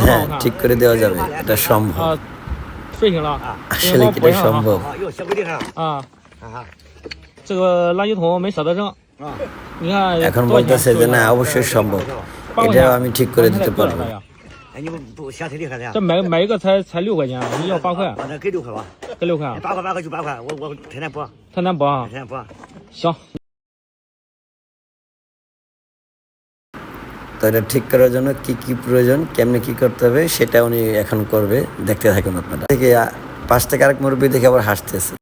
হ্যাঁ। হ্যাঁ, এটা সম্ভব। কি এটা সম্ভব? হ্যাঁ। এখন বলতেছে যে না অবশ্যই সম্ভব। এটা আমি ঠিক করে দিতে পারব 哎，你们不嫌忒厉害的呀这？买买一个才才六块钱，你要八块，啊，那给六块吧，给六块啊，八块八块就八块，我我天天补，太难补啊天。天补。行， তো এটা ঠিক করার জন্য কি কি প্রয়োজন কেমনে কি করতে হবে সেটা উনি এখন করবে দেখতে থাকুন আপনারা থেকে আ- পাশ থেকে আরেক মুরব্বী দেখে আবার হাসতেছে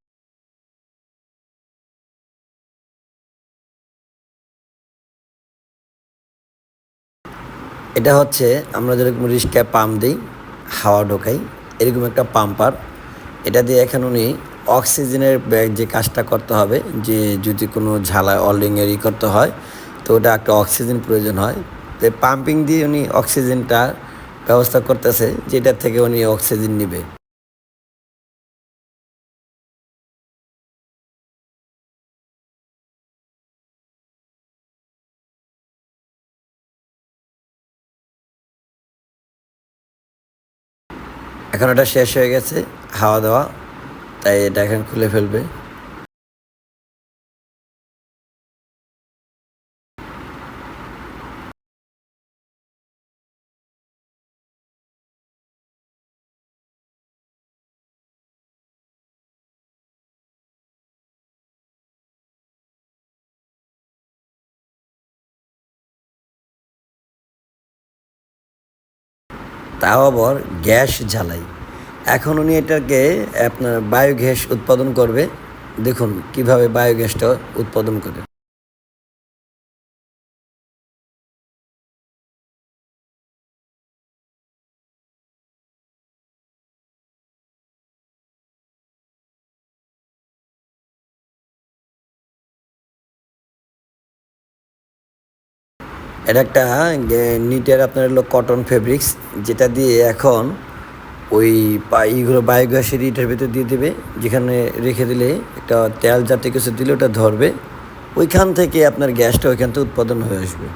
এটা হচ্ছে আমরা যেরকম রিস্কায় পাম্প দিই, হাওয়া ঢোকাই, এরকম একটা পাম্পার। এটা দিয়ে এখন উনি অক্সিজেনের ব্যাগ যে কাজটা করতে হবে, যে যদি কোনো ঝালা অলিংয়ের ই করতে হয়, তো ওটা একটা অক্সিজেন প্রয়োজন হয়। তো পাম্পিং দিয়ে উনি অক্সিজেনটা ব্যবস্থা করতেছে, যেটা থেকে উনি অক্সিজেন নেবে। এখন এটা শেষ হয়ে গেছে হাওয়া দাওয়া। তাই এটা এখন খুলে ফেলবে। তাও আবার গ্যাস জ্বালাই। এখন উনি এটাকে আপনার বায়োগ্যাস উৎপাদন করবে। দেখুন কীভাবে বায়োগ্যাসটা উৎপাদন করে। এটা একটা গে- নিটের আপনার হলো কটন ফেব্রিক্স যেটা দিয়ে এখন ওই ইগুলো বায়োগ্যাসের ইটের ভিতর দিয়ে দেবে, যেখানে রেখে দিলে একটা তেল জাতীয় কিছু দিলে ওটা ধরবে, ওইখান থেকে আপনার গ্যাসটা ওইখান থেকে উৎপাদন হয়ে আসবে।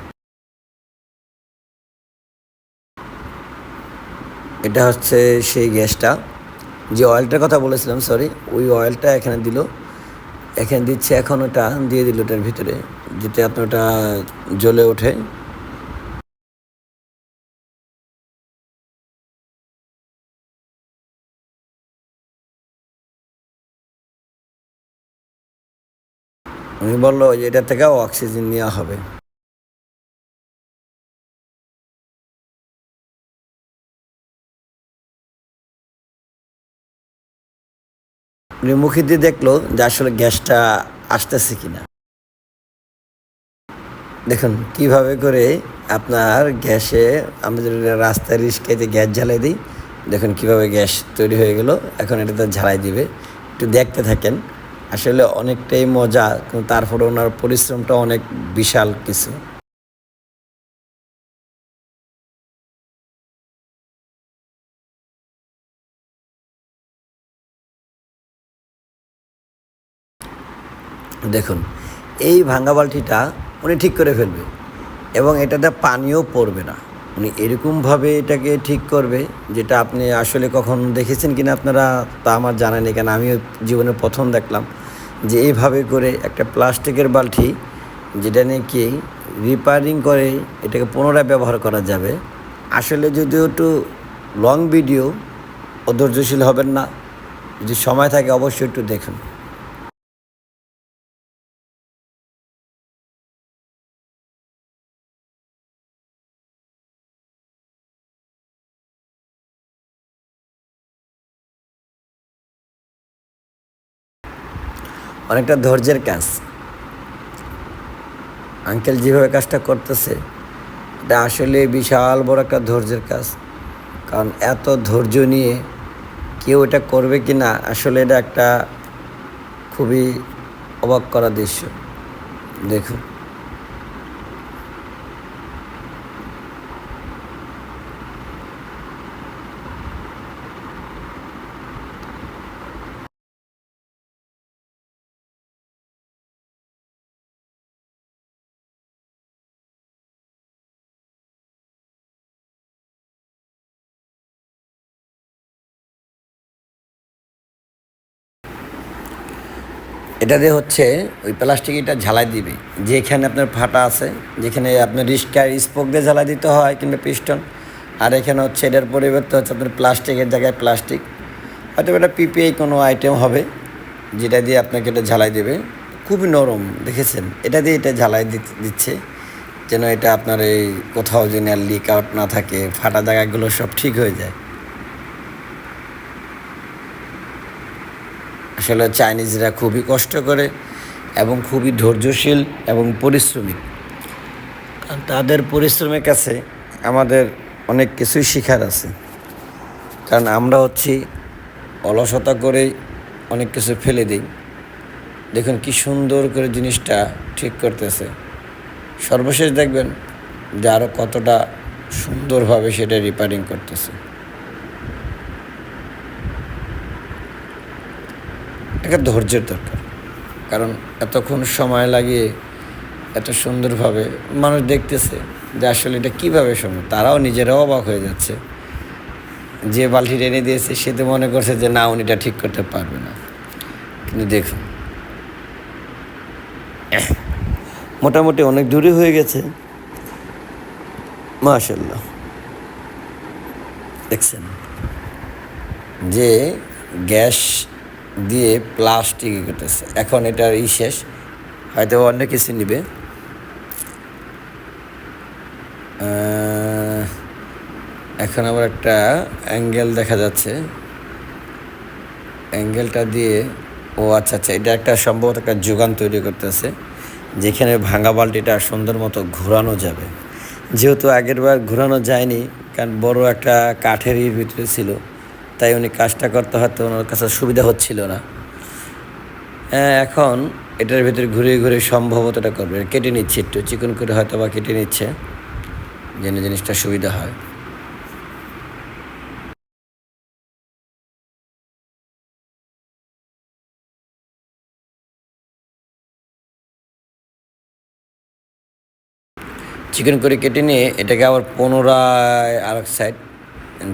এটা হচ্ছে সেই গ্যাসটা। যে অয়েলটার কথা বলেছিলাম সরি ওই অয়েলটা এখানে দিল। এখানে দিচ্ছে, এখন ওটা দিয়ে দিল ওটার ভিতরে যেটা আপনার ওটা জ্বলে ওঠে। উনি বলল এটা থেকে অক্সিজেন নেওয়া হবে। মুখে দিয়ে দেখল যে আসলে গ্যাসটা আসতেছে কিনা। দেখুন, কীভাবে করে আপনার গ্যাসে আমরা যদি রাস্তায় রিস্কাইতে গ্যাস জ্বালাই দিই, দেখুন কীভাবে গ্যাস তৈরি হয়ে গেল। এখন এটাতে ঝালাই দিবে। একটু দেখতে থাকেন। আসলে অনেকটাই মজা, কিন্তু তারপরে ওনার পরিশ্রমটা অনেক বিশাল কিছু। দেখুন, এই ভাঙা বালতিটা উনি ঠিক করে ফেলবে এবং এটাতে পানিও পড়বে না। উনি এরকমভাবে এটাকে ঠিক করবে যেটা আপনি আসলে কখন দেখেছেন কিনা আপনারা তা আমার জানা নেই কেন আমিও জীবনে প্রথম দেখলাম। যে এইভাবে করে একটা প্লাস্টিকের বালতি যেটা নাকি রিপেয়ারিং করে এটাকে পুনরায় ব্যবহার করা যাবে। আসলে যদিও একটু লং ভিডিও অধৈর্যশীল হবেন না। যদি সময় থাকে, অবশ্যই একটু দেখুন। অনেকটা ধৈর্যের কাজ। আঙ্কেল যেভাবে কাজটা করতেছে, এটা আসলে বিশাল বড় একটা ধৈর্যের কাজ। কারণ এত ধৈর্য নিয়ে কেউ এটা করবে কি না আসলে এটা একটা খুবই অবাক করা দৃশ্য। দেখুন। এটা দিয়ে হচ্ছে ওই প্লাস্টিক এটা ঝালাই দিবে। যেখানে আপনার ফাটা আছে, যেখানে আপনার রিস্কার স্পোক দিয়ে ঝালাই দিতে হয় কিংবা পিস্টন। আর এখানে হচ্ছে এটার পরিবর্তে হচ্ছে আপনার প্লাস্টিকের জায়গায় প্লাস্টিক হয়তো এটা পিপিআই কোনো আইটেম হবে, যেটা দিয়ে আপনাকে এটা ঝালাই দেবে। খুবই নরম, দেখেছেন? এটা দিয়ে এটা ঝালাই দিচ্ছে, যেন এটা আপনার এই কোথাও যেন লিক আউট না থাকে, ফাটা জায়গাগুলো সব ঠিক হয়ে যায়। আসলে চাইনিজরা খুবই কষ্ট করে এবং খুবই ধৈর্যশীল এবং পরিশ্রমী। কারণ তাদের পরিশ্রমের কাছে আমাদের অনেক কিছুই শেখার আছে। কারণ আমরা হচ্ছি অলসতা করে অনেক কিছু ফেলে দিই। দেখুন কি সুন্দর করে জিনিসটা ঠিক করতেছে। সর্বশেষ দেখবেন যে আরও কতটা সুন্দরভাবে সেটা রিপেয়ারিং করতেছে। একটা ধৈর্যের দরকার। কারণ এতক্ষণ সময় লাগিয়ে এত সুন্দরভাবে মানুষ দেখতেছে যে আসলে এটা কীভাবে সম্ভব। তারাও নিজেরাও অবাক হয়ে যাচ্ছে। যে বালতিটা এনে দিয়েছে, সে তো মনে করছে যে না, উনি এটা ঠিক করতে পারবে না। কিন্তু দেখুন, মোটামুটি অনেক দূরে হয়ে গেছে। মাশাল্লাহ দেখছেন যে গ্যাস দিয়ে প্লাস্টিক করতেছে। এখন এটার ই শেষ। হয়তো অন্য কিছু নিবে। এখন আবার একটা অ্যাঙ্গেল দেখা যাচ্ছে। অ্যাঙ্গেলটা দিয়ে ও আচ্ছা আচ্ছা এটা একটা সম্ভবত একটা যোগান তৈরি করতেছে, যেখানে ভাঙা বালতিটা সুন্দর মতো ঘোরানো যাবে। যেহেতু আগের বার ঘোরানো যায়নি, কারণ বড় একটা কাঠের ভিতরে ছিল। তাই উনি কাজটা করতে হয়তো ওনার কাছে সুবিধা হচ্ছিল না। হ্যাঁ, এখন এটার ভিতরে ঘুরে ঘুরে সম্ভবত এটা করবে। কেটে নিচ্ছে একটু চিকন করে হয়তো বা কেটে নিচ্ছে যেন জিনিসটা সুবিধা হয়। চিকেন করে কেটে নিয়ে এটাকে আবার পুনরায় আর এক সাইড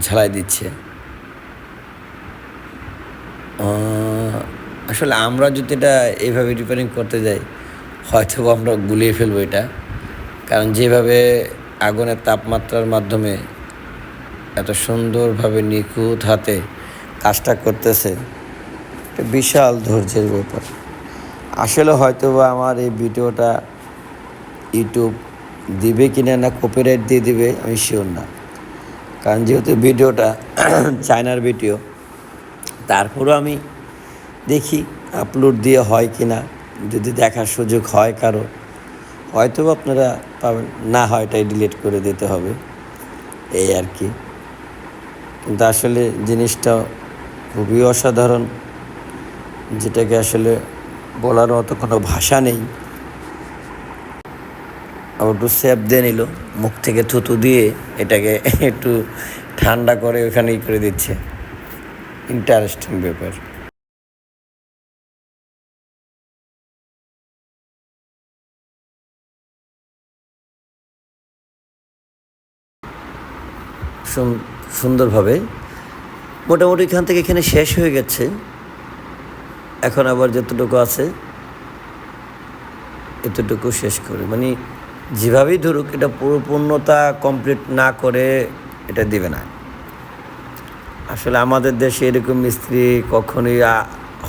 ঝালাই দিচ্ছে। আসলে আমরা যদি এটা এইভাবে রিপেয়ারিং করতে যাই হয়তো আমরা গুলিয়ে ফেলব এটা। কারণ যেভাবে আগুনের তাপমাত্রার মাধ্যমে এত সুন্দরভাবে নিখুঁত হাতে কাজটা করতেছে, এটা বিশাল ধৈর্যের ব্যাপার। আসলে হয়তো বা আমার এই ভিডিওটা ইউটিউব দিবে কিনা না কপিরাইট দিয়ে দিবে, আমি শিওর না। কারণ যেহেতু ভিডিওটা চায়নার ভিডিও তারপরও আমি দেখি আপলোড দিয়ে হয় কি না। যদি দেখার সুযোগ হয় কারও হয়তো আপনারা পাবেন, না হয় এটাই ডিলিট করে দিতে হবে। এই আর কি। কিন্তু আসলে জিনিসটা খুবই অসাধারণ, যেটাকে আসলে বলার মতো কোনো ভাষা নেই। আবার একটু স্যাপ দিয়ে নিল, মুখ থেকে থুতু দিয়ে এটাকে একটু ঠান্ডা করে ওখানেই করে দিচ্ছে। ইন্টারেস্টিং ব্যাপার। সুন- সুন্দরভাবে। মোটামুটি এখান থেকে এখানে শেষ হয়ে গেছে। এখন আবার যতটুকু আছে, এতটুকু শেষ করে। মানে যেভাবেই ধরুক, এটা পুরো পূর্ণতা কমপ্লিট না করে এটা দিবে না। আসলে আমাদের দেশে এরকম মিস্ত্রি কখনোই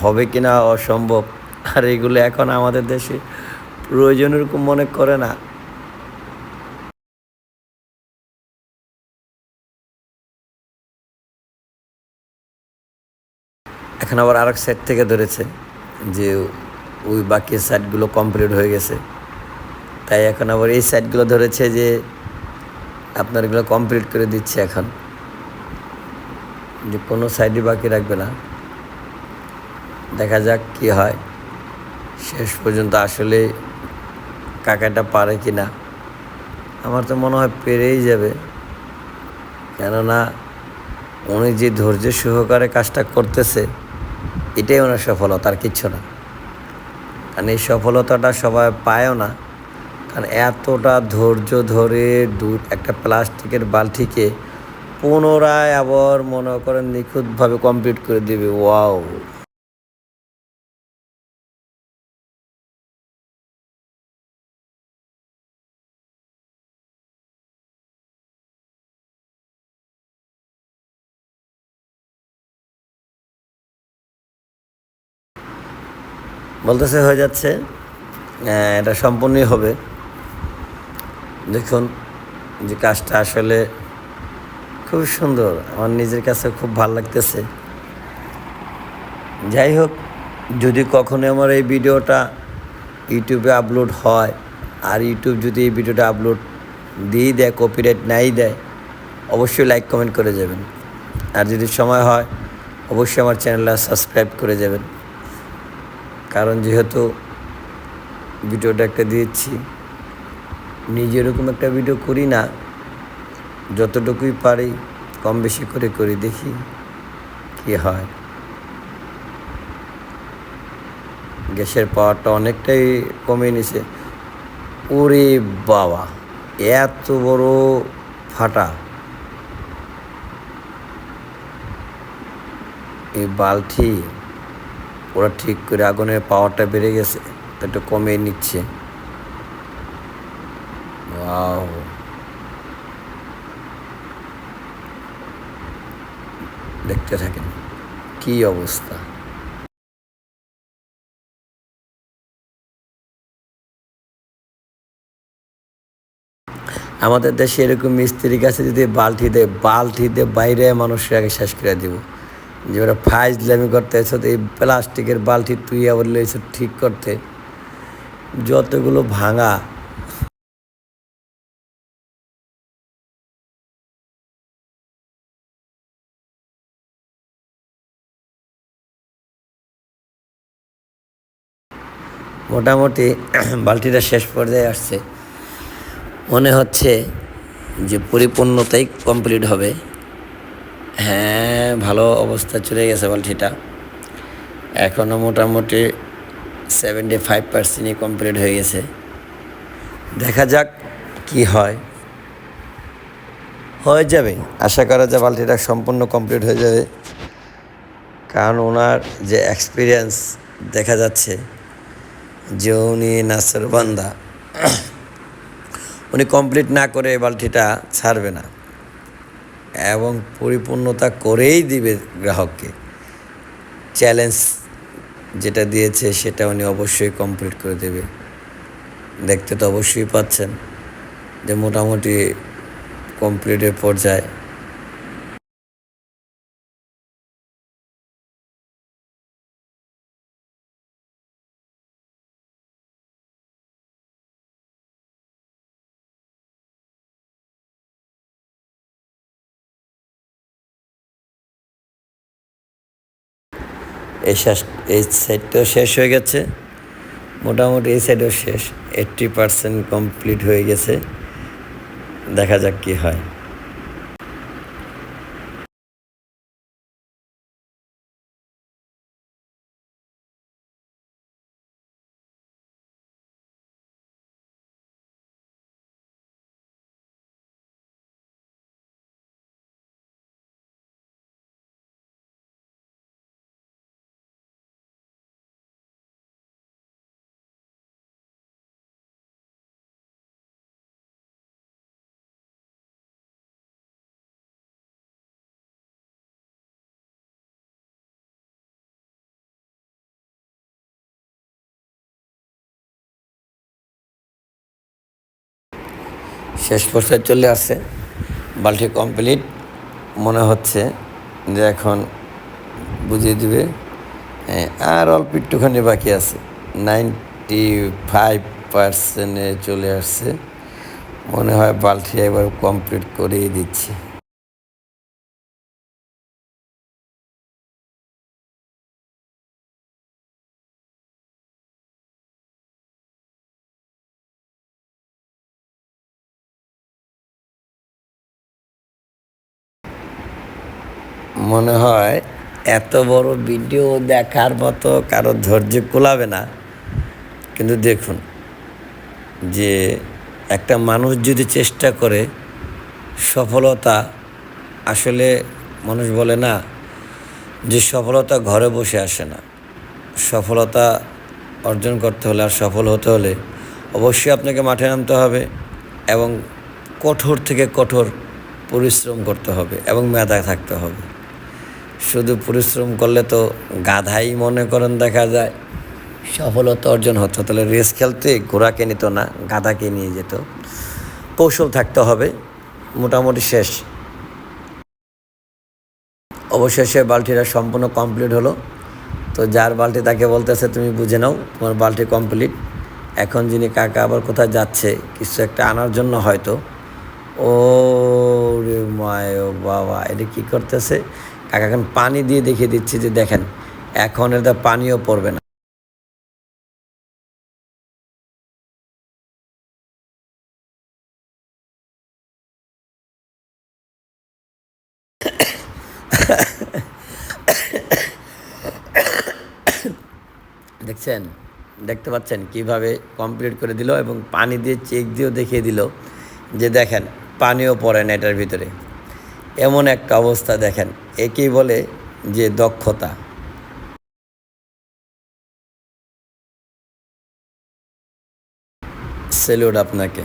হবে কিনা অসম্ভব। আর এগুলো এখন আমাদের দেশে প্রয়োজন এরকম মনে করে না। এখন আবার আরেক সাইড থেকে ধরেছে যে ওই বাকি সাইডগুলো কমপ্লিট হয়ে গেছে। তাই এখন আবার এই সাইডগুলো ধরেছে যে আপনার এগুলো কমপ্লিট করে দিচ্ছে এখন। যে কোনো সাইডই বাকি রাখবে না। দেখা যাক কি হয়। শেষ পর্যন্ত আসলে কাকাটা পারে কি না আমার তো মনে হয় পেরেই যাবে। কেননা উনি যে ধৈর্য সহকারে কাজটা করতেছে, এটাই ওনার সফলতা, আর কিচ্ছু না। কারণ এই সফলতাটা সবাই পায়ও না। কারণ এতটা ধৈর্য ধরে দু একটা প্লাস্টিকের বালতিকে পুনরায় আবার মনে করেন নিখুঁতভাবে কমপ্লিট করে দিবে। ওয়াও। বলতেছে, হয়ে যাচ্ছে। এটা সম্পূর্ণই হবে। দেখুন যে কাজটা আসলে খুব সুন্দর। আমার নিজের কাছে খুব ভালো লাগতেছে। যাই হোক, যদি কখনো আমার এই ভিডিওটা ইউটিউবে আপলোড হয়, আর ইউটিউব যদি এই ভিডিওটা আপলোড দিয়ে দেয় কপিরাইট নাই দেয়, অবশ্যই লাইক কমেন্ট করে যাবেন। আর যদি সময় হয়, অবশ্যই আমার চ্যানেলটা সাবস্ক্রাইব করে যাবেন। কারণ যেহেতু ভিডিওটা একটা দিয়েছি, নিজে এরকম একটা ভিডিও করি না যতটুকুই পারি কম বেশি করে করি দেখি কি হয়। গ্যাসের পাওয়ারটা অনেকটাই কমে নিছে। ওরে বাবা, এত বড় ফাটা। এই বালতি, ওরা ঠিক করে আগুনের পাওয়ারটা বেড়ে গেছে একটু কমে নিচ্ছে। ওয়াও। দেখতে থাকেন। কি অবস্থা? আমাদের দেশে এরকম মিস্ত্রির কাছে যদি বালতি দেয়, বালতি দিয়ে বাইরে মানুষের আগে শেষ করে দিব। যে ওরা ফাইজলামি করতে এসে এই প্লাস্টিকের বালতি তুই আবার লইছে ঠিক করতে। যতগুলো ভাঙা মোটামুটি বালতিটা শেষ পর্যায়ে আসছে। মনে হচ্ছে যে পরিপূর্ণতাই কমপ্লিট হবে। হ্যাঁ ভালো অবস্থা চলে গেছে বালতিটা। এখনও মোটামুটি সেভেন্টি ফাইভ পার্সেন্টই কমপ্লিট হয়ে গেছে। দেখা যাক কি হয়। হয়ে যাবে। আশা করা যায় বালতিটা সম্পূর্ণ কমপ্লিট হয়ে যাবে। কারণ ওনার যে এক্সপিরিয়েন্স দেখা যাচ্ছে। যে উনি নাসের বান্দা। উনি কমপ্লিট না করে বালতিটা ছাড়বে না। এবং পরিপূর্ণতা করেই দিবে গ্রাহককে। চ্যালেঞ্জ যেটা দিয়েছে সেটা উনি অবশ্যই কমপ্লিট করে দেবে। দেখতে তো অবশ্যই পাচ্ছেন যে মোটামুটি কমপ্লিটের পর্যায়ে এই শেষ, এই সাইডটাও শেষ হয়ে গেছে। মোটামুটি এই সাইডও শেষ। এইট্টি পার্সেন্ট কমপ্লিট হয়ে গেছে। দেখা যাক কী হয়। শেষ পর্যায়ে চলে আসছে বালতি কমপ্লিট মনে হচ্ছে যে এখন বুঝিয়ে দিবে। আর অল্প একটুখানি বাকি আছে। নাইনটি ফাইভ পার্সেন্টে চলে আসছে। মনে হয় বালতি একবার কমপ্লিট করেই দিচ্ছে। এত বড় ভিডিও দেখার মতো কারও ধৈর্য কোলাবে না। কিন্তু দেখুন যে একটা মানুষ যদি চেষ্টা করে সফলতা, আসলে মানুষ বলে না যে সফলতা ঘরে বসে আসে না। সফলতা অর্জন করতে হলে আর সফল হতে হলে অবশ্যই আপনাকে মাঠে নামতে হবে এবং কঠোর থেকে কঠোর পরিশ্রম করতে হবে এবং মেধা থাকতে হবে। শুধু পরিশ্রম করলে তো গাধাই মনে করেন দেখা যায়। সফলতা অর্জন হতো। তাহলে রেস খেলতে ঘোড়াকে নিত না গাধাকে নিয়ে যেত। কৌশল থাকতে হবে, মোটামুটি শেষ। অবশেষে বালতিটা সম্পূর্ণ কমপ্লিট হলো। তো যার বালতি তাকে বলতেছে, তুমি বুঝে নাও, তোমার বালতি কমপ্লিট। এখন যিনি কাকা আবার কোথায় যাচ্ছে, কিছু একটা আনার জন্য হয়তো। ও রে মায় বাবা, এটা কী করতেছে? কাকা এখন পানি দিয়ে দেখিয়ে দিচ্ছে যে দেখেন, এখন এটা পানিও পড়বে না। দেখছেন? দেখতে পাচ্ছেন কীভাবে কমপ্লিট করে দিল এবং পানি দিয়ে চেক দিয়েও দেখিয়ে দিল যে দেখেন, পানিও পড়ে না এটার ভিতরে। এমন একটা অবস্থা দেখেন। একেই বলে যে দক্ষতা। সেলুট আপনাকে।